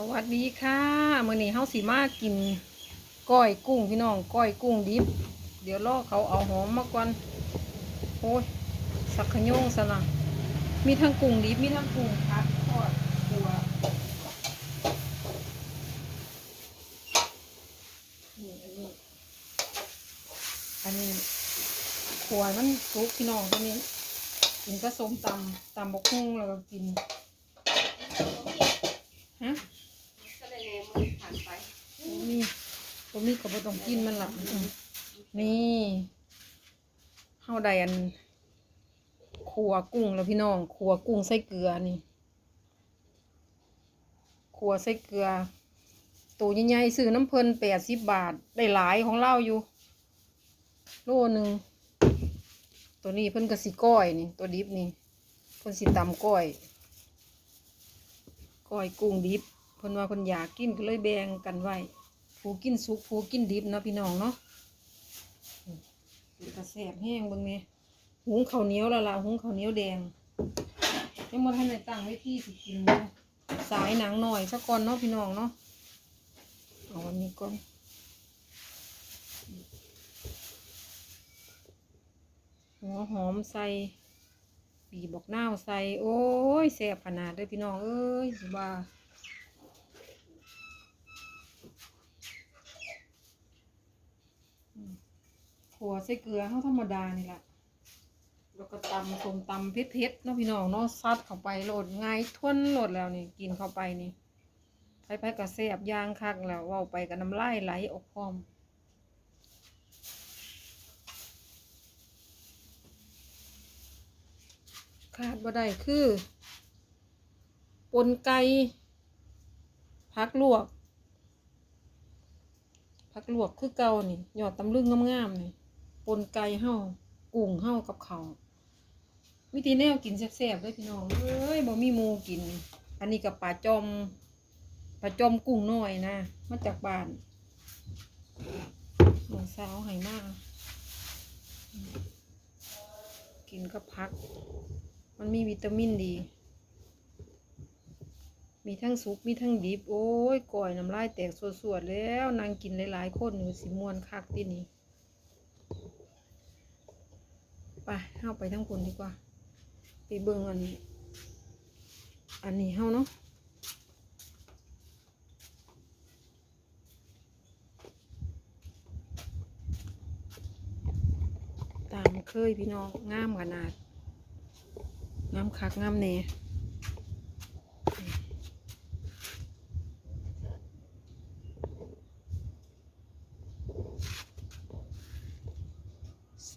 สวัสดีค่ะมื้อนี้เฮาสิมากินก้อยกุ้งพี่น้องก้อยกุ้งดิบ เดี๋ยวรอเขาเอาหอมมาก่อนโอ้ยสักขยงซะนะมีทั้งกุ้งดิบมีทั้งกุ้งพัดทอดตัวนี่อันนี้อันนี้ขวายมันสุกพี่น้องตัวนี้กินก็ส้มตำตำบกหุ่งแล้วก็กินฮะ ก็เลยเลยมือผ่านไป นี่ผมมีกับต้องกินมันหลับนี่เฮาได้อันขัวกุ้งแล้วพี่น้องขัวกุ้งใส่เกลือนี่ขัวใส่เกลือตัวใหญ่ๆซื้อน้ำเพลินแปดสิบบาท ได้หลายของเราอยู่ โลหนึ่ง ตัวนี้เพิ่นกระสิก้อยนี่ ตัวดิบนี่ เพิ่นสิตำก้อย ก้อยกุ้งดิบ เพิ่นว่าเพิ่นอยากกินก็เลยแบ่งกันไว้ ผู้กินสุกผู้กินดิบเนาะพี่น้องเนาะกระแสบแห้งบิ่งนี่หุงข้าวเหนียวล้วล่ะหุงข้าวเหนียวแดงยังบ่ทันได้ตั้งไว้ที่สิกินเนสายหนังหน่อยสักก่อนเนาะพี่น้องเนาะเอาอันนี้ก่อนหัวหอมใส่บีบอกนาใส่ โอ้ยแซ่บขนาดเลยพี่น้อง เอ้ยสิว่า ขัวใส่เกลือเขาธรรมดานี่แหละแล้วก็ตำส้มตำเผ็ดๆเนาะพี่น้องเนาะซัดเข้าไปโหลดง่ายทวนโหลดแล้วนี่กินเข้าไปนี่ไปไปกระแซบย่างคักแล้วเว่าไปกับน้ำลายไหลออกพร้อมขาดบ่ได้คือปนไก่พักลวกผักลวกคือเก่านี่ยอดตำลึงงามๆนี่ ปนไก่เห่ากุ้งเห่ากับเขาวิธีแนวกินแซ่บๆเลยพี่น้องเอ้ยบ่มีหมูกิน อันนี้กับปลาจอมปลาจอมกุ้งน้อยนะมาจากบ้านหมูสาวให้มาก กินกับผัก มันมีวิตามินดี มีทั้งสุกมีทั้งดิบ โอ้ยก่อยน้ำลายแตกสวดๆแล้วนางกินหลายๆคนอยู่สิมวนคักที่นี่ ไปเข้าไปทั้งคนดีกว่า ไปเบิ่งอัน อันนี้เข้าเนาะตามเคยพี่น้องงามขนาดงามคักงามแน่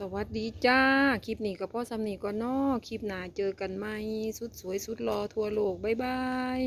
สวัสดีจ้า คลิปนี้ก็พ่อสำนีก่อนเนอคลิปหน้าเจอกันไหมสุดสวยสุดรอทั่วโลก บ๊ายบาย